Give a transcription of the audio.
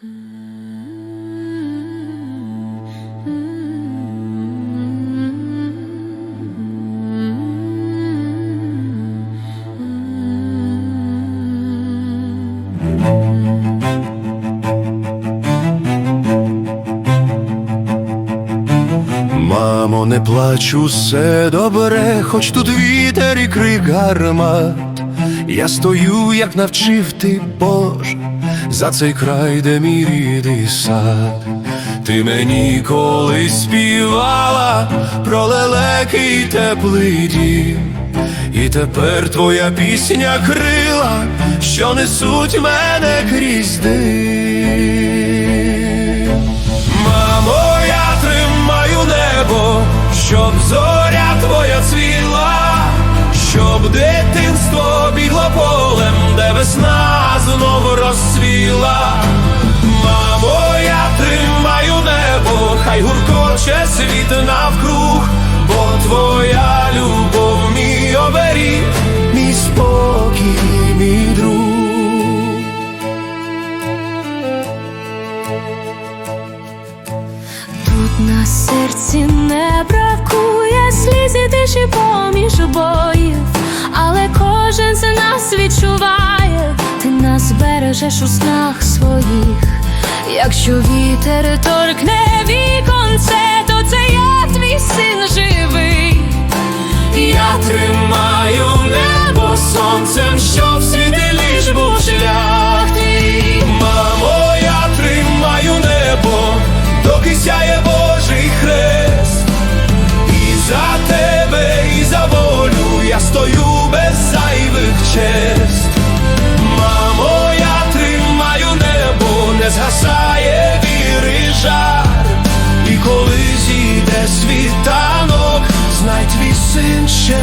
Мамо, не плач, усе добре, хоч тут вітер і крик гармат. Я стою, як навчив ти, Боже, за цей край, де мій рідний сад. Ти мені колись співала про лелеки й теплий дім. І тепер твоя пісня крила, що несуть мене крізь дим. Мамо, я тримаю небо, щоб зоря твоя цвіла, щоб дитинство світ навкруг, бо твоя любов, мій оберіг, мій спокій, мій друг. Тут на серці не бракує сліз і тиші поміж боїв, але кожен з нас відчуває, ти нас бережеш у снах своїх. Якщо вітер торкне віконце, Маю небо сонцем, що всіти ліж був шлях. Мамо, я тримаю небо, доки сяє Божий хрест. І за тебе, і за волю я стою без зайвих чест. Мамо, я тримаю небо, не згасає віри жар. І коли зійде світанок, знай твій син ще.